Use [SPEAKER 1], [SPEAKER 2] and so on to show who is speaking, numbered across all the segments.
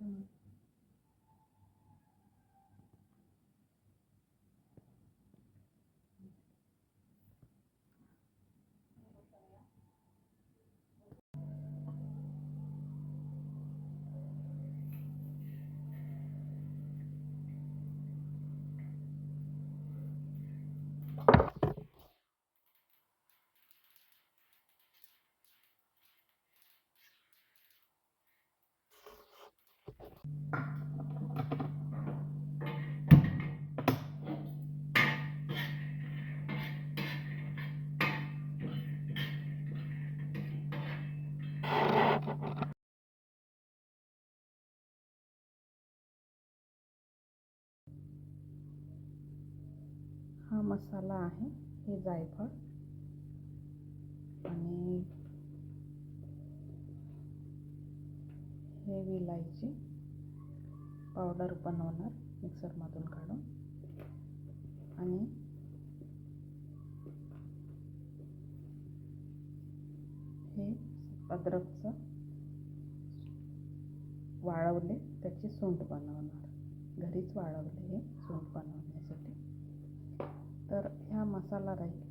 [SPEAKER 1] 嗯。हा मसाला आहे हे जायफळ. आणि हे विलायची. पावडर बनवणार मिक्सरमधून काढून. आणि हे अद्रकचं वाळवले त्याची सोंड बनवणार. घरीच वाळवले हे सोंड बनवण्यासाठी. तर ह्या मसाला राहील.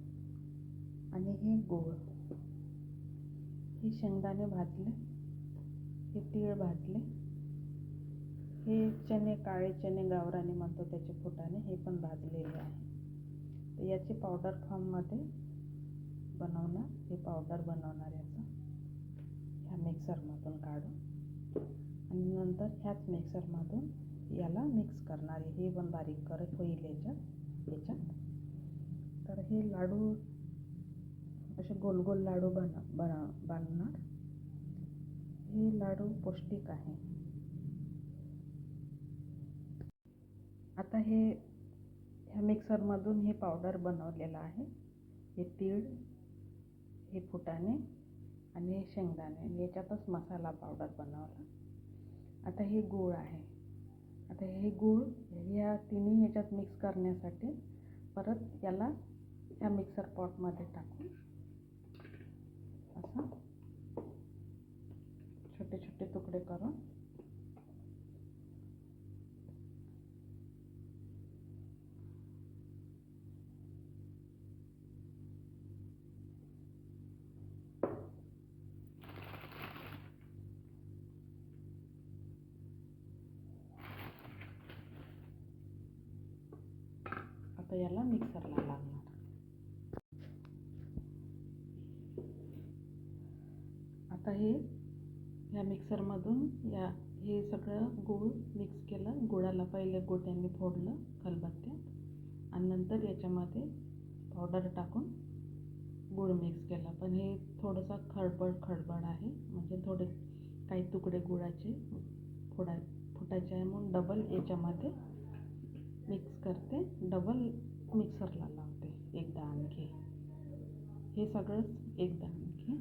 [SPEAKER 1] आणि हे गोळ. हे शेंगदाणे भाजले हे तीळ भाजले हे चणे काळे चणे गावराने म्हणतो त्याचे फुटाने हे पण भाजलेले आहे. तर याची पावडर फॉर्ममध्ये बनवणार हे पावडर बनवणार याचं ह्या मिक्सरमधून काढून. आणि नंतर ह्याच मिक्सरमधून याला मिक्स करणार आहे. हे पण बारीक करत होईल याच्यात याच्यात. तर हे लाडू असे गोल गोल लाडू बन बन बांधणार हे लाडू पौष्टिक आहे. आता हे ह्या मिक्सरमधून हे पावडर बनवलेलं आहे. हे तीळ हे फुटाणे आणि हे शेंगदाणे. याच्यातच मसाला पावडर बनवला. आता हे गूळ आहे. आता हे गूळ ह्या तिन्ही ह्याच्यात मिक्स करण्यासाठी परत याला ह्या मिक्सर पॉटमध्ये टाकून असं छोटे छोटे तुकडे करून आता याला मिक्सरला लागणार आता हे ह्या मिक्सरमधून या हे सगळं गूळ मिक्स केलं. गुळाला पहिले गोट्यांनी फोडलं खलबत्त्यात आणि नंतर याच्यामध्ये पावडर टाकून गूळ मिक्स केला. पण हे थोडंसं खडबड खडबड आहे. म्हणजे थोडे काही तुकडे गुळाचे फोडा फुटायचे आहे म्हणून डबल याच्यामध्ये मिक्स करते डबल मिक्सरला लावते. एकदा आणखी. हे सगळंच एकदा आणखी.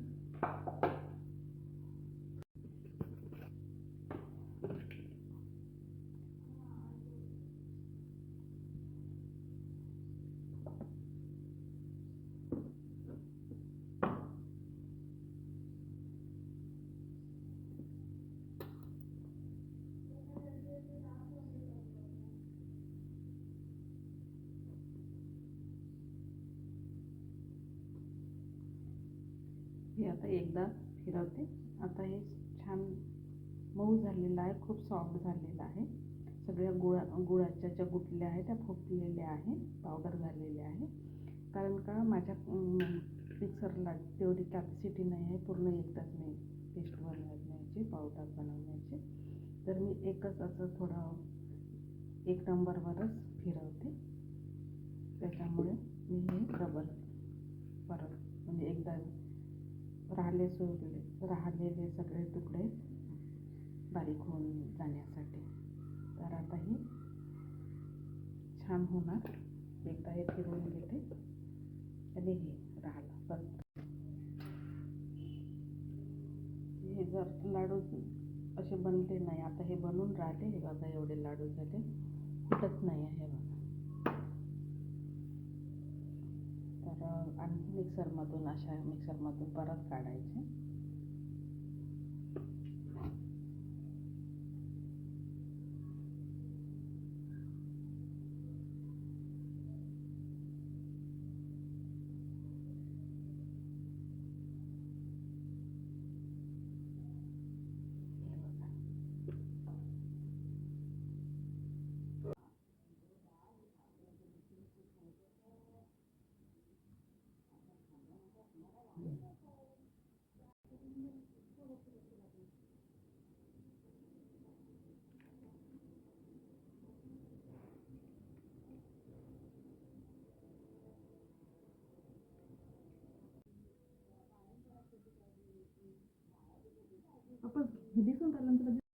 [SPEAKER 1] मी आता एकदा फिरवते. आता हे छान मऊ झालेलं आहे खूप सॉफ्ट झालेलं आहे. सगळ्या गुळा गुळाच्या ज्या गुटल्या आहेत त्या फुटलेल्या आहे पावडर झालेल्या आहे कारण का माझ्या मिक्सरला तेवढी कॅपॅसिटी नाही आहे पूर्ण एकदाच नाही पेस्ट बनवण्याची पावडर बनवण्याची. तर मी एकच असं थोडं एक नंबरवरच फिरवते. त्याच्यामुळे मी हे डबल परत म्हणजे एकदा राहिले सोडले. राहिलेले सगळे तुकडे बारीक होऊन जाण्यासाठी. तर आता हे छान होणार. एकदा हे फिरवून घेते. आणि हे राहिलं. बघ. हे जर लाडू असे बनले नाही आता हे बनून राहिले. हे बघा एवढे लाडू झाले. फुटत नाही आहे बघा. तर आणखी मिक्सरमधून अशा मिक्सरमधून परत काढायचे.
[SPEAKER 2] apa? Jadi kan kalian